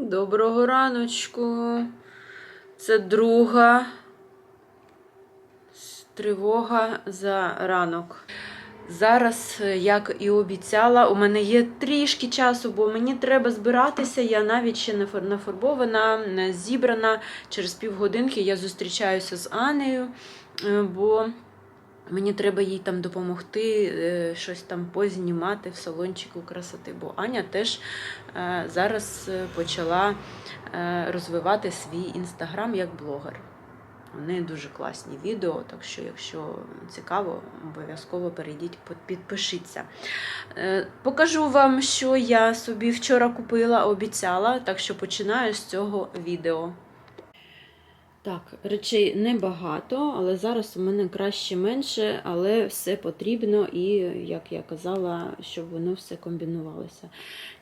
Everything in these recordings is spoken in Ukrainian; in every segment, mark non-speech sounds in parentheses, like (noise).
Доброго раночку. Це друга тривога за ранок. Зараз, е, як і обіцяла, у мене є трішки часу, бо мені треба збиратися. Я навіть ще не фар- нафарбована, не зібрана. Через півгодинки я зустрічаюся з Анею, е, бо мені треба їй там допомогти, е, щось там познімати в салончику красоти. Бо Аня теж е, зараз е, почала розвивати свій інстаграм як блогер. Неї дуже класні відео, так що, якщо цікаво, обов'язково перейдіть, підпишіться. Покажу вам, що я собі вчора купила, обіцяла, так що починаю з цього відео. Так, речей небагато, але зараз у мене краще менше, але все потрібно і, як я казала, щоб воно все комбінувалося.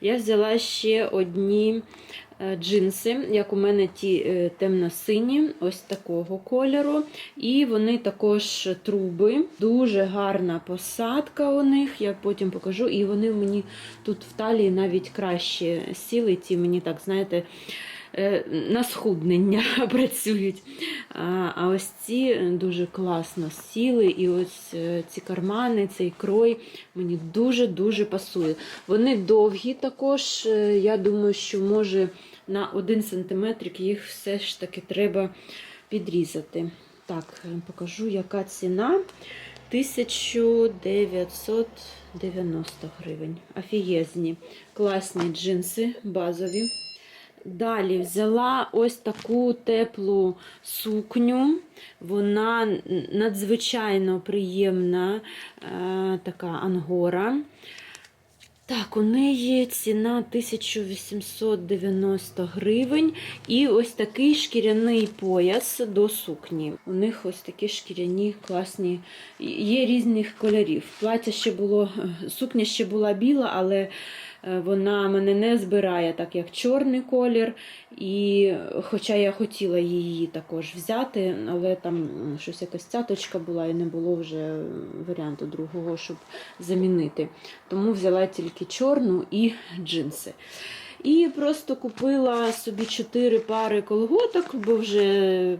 Я взяла ще одні е, джинси, як у мене ті е, темно-сині, ось такого кольору. І вони також труби. Дуже гарна посадка у них, я потім покажу. І вони мені тут в талії навіть краще сіли, ті мені так, знаєте, на схуднення (laughs) працюють. А, ось ці дуже класно сіли, і ось е, ці кармани, цей крой мені дуже-дуже пасує. Вони довгі також. е, Я думаю, що може на один сантиметрик їх все ж таки треба підрізати. Так, е, покажу, яка ціна. 1990 гривень. Офігезні. Класні джинси, базові. Далі взяла ось таку теплу сукню. Вона надзвичайно приємна, е, така ангора. Так, у неї ціна 1890 гривень. І ось такий шкіряний пояс до сукні. У них ось такі шкіряні класні, є різних кольорів. Плаття ще було, сукня ще була біла, але е, вона мене не збирає, так як чорний колір. І хоча я хотіла її також взяти, але там щось якась цяточка була і не було вже варіанту другого, щоб замінити. Тому взяла тільки чорну і джинси. І просто купила собі чотири пари колготок, бо вже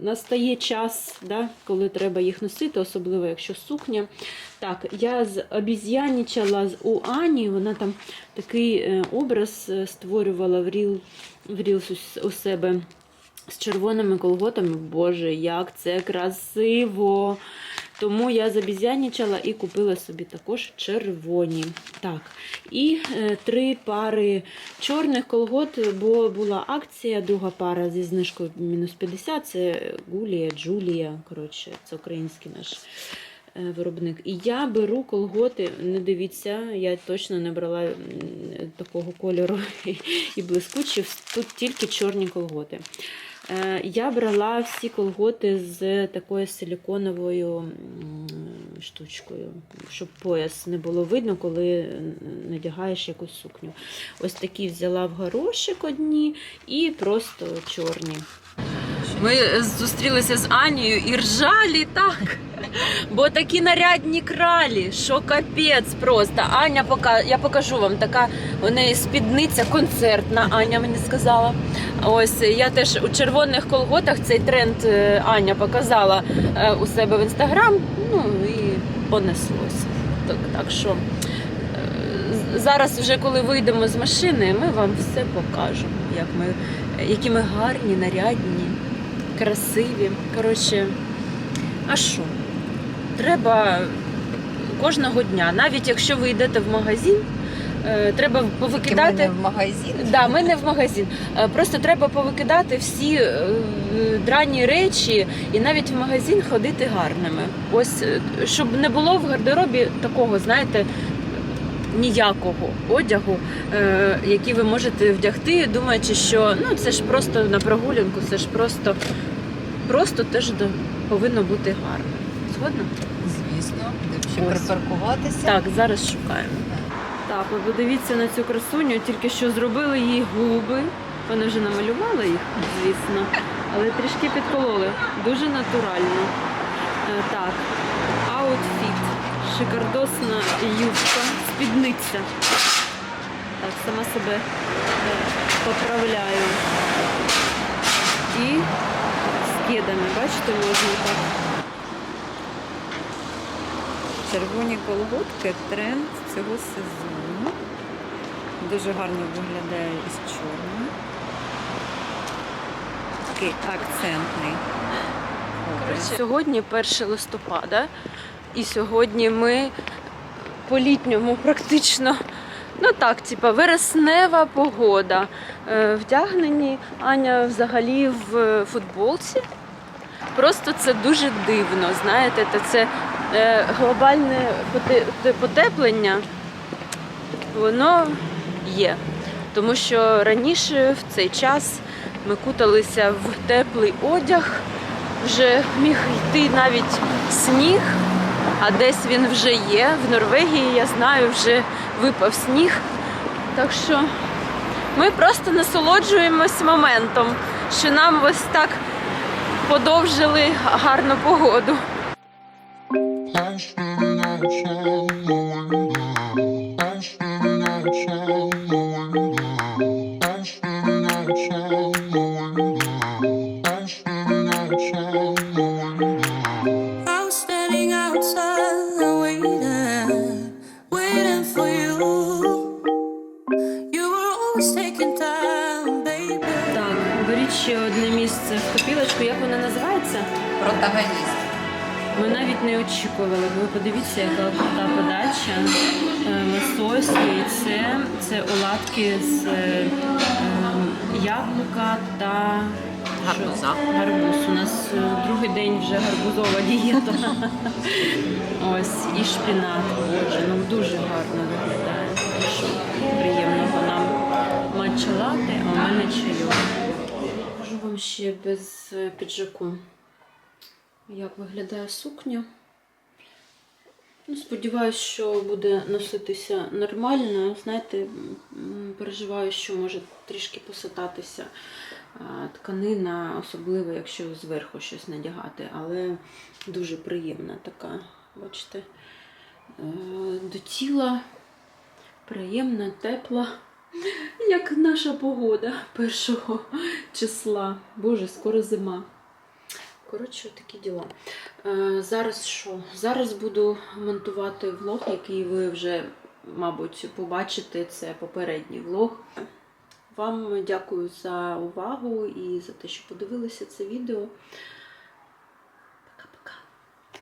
настає час, да, коли треба їх носити, особливо якщо сукня. Так, я обіз'янічала у Ані, вона там такий е, образ е, створювала в ріл, в у- у себе з червоними колготами. Боже, як це красиво! Тому я забізянічала і купила собі також червоні. Так, і е, три пари чорних колгот, бо була акція, друга пара зі знижкою мінус 50. Це Гулія, Джулія. Коротше, це український наш е, виробник. І я беру колготи, не дивіться, я точно не брала такого кольору (laughs) і блискучі. Тут тільки чорні колготи. Е, Я брала всі колготи з такою силіконовою штучкою, щоб пояс не було видно, коли надягаєш якусь сукню. Ось такі взяла в горошик одні і просто чорні. Ми зустрілися з Анією і ржалі так. Бо такі нарядні кралі, що капець просто. Аня пока, я покажу вам, така у неї спідниця концертна, Аня мені сказала. Ось я теж у червоних колготах цей тренд е, Аня показала е, у себе в інстаграм. Ну і понеслося. Так, так що е, зараз, вже коли вийдемо з машини, ми вам все покажемо, як ми, які ми гарні, нарядні, красиві. Коротше, а що? Треба кожного дня, навіть якщо ви йдете в магазин, е, треба Тільки ми повикидати. не в магазин. Да, ми не в магазин. Е, Просто треба повикидати всі е, драні речі і навіть в магазин ходити гарними. Ось щоб не було в гардеробі такого, знаєте. Ніякого одягу, який ви можете вдягти, думаючи, що ну це ж просто на прогулянку, це ж просто, просто теж повинно бути гарно. Згодна? Звісно, де ще Ось. припаркуватися. Так, зараз шукаємо. Так, ви подивіться на цю красуню, тільки що зробили їй губи. Вони вже намалювали їх, звісно, але трішки підкололи. Дуже натурально. Е, Так, аутфіт. Шикардосна юбка, спідниця. Так, сама себе е, поправляю. І кедами, бачите, можна так. Червоні колготки тренд цього сезону. Дуже гарно виглядає із чорним. Такий акцентний. образ. Сьогодні 1 листопада, і сьогодні ми по-літньому практично. Ну так, типа вереснева погода. Е, Вдягнені Аня взагалі в футболці. Просто це дуже дивно. Знаєте, це е, глобальне потеплення, воно є. Тому що раніше в цей час ми куталися в теплий одяг, вже міг йти навіть сніг, а десь він вже є. В Норвегії, я знаю, вже випав сніг. Так що ми просто насолоджуємось моментом, що нам ось так подовжили гарну погоду. Протагоніст. Ми навіть не очікували. Ви подивіться, яка крута подача. Е, Лосось, яйце, це оладки з е, е, яблука та Гарбуза. гарбуз. У нас е, другий день вже гарбузова дієта. (laughs) Ось і шпінат. Боже, ну дуже гарно виглядає. Що приємного нам матча лати, а у мене чайок. Покажу вам ще без е, піджаку як виглядає сукня. Ну, сподіваюсь, що буде носитися нормально. Знаєте, переживаю, що може трішки посататися тканина, особливо, якщо зверху щось надягати, але дуже приємна така, бачите, е, до тіла, приємна, тепла, як наша погода першого числа. Боже, скоро зима. Коротше, такі діла. Е, зараз що? Зараз буду монтувати влог, який ви вже, мабуть, побачите. Це попередній влог. Вам дякую за увагу і за те, що подивилися це відео.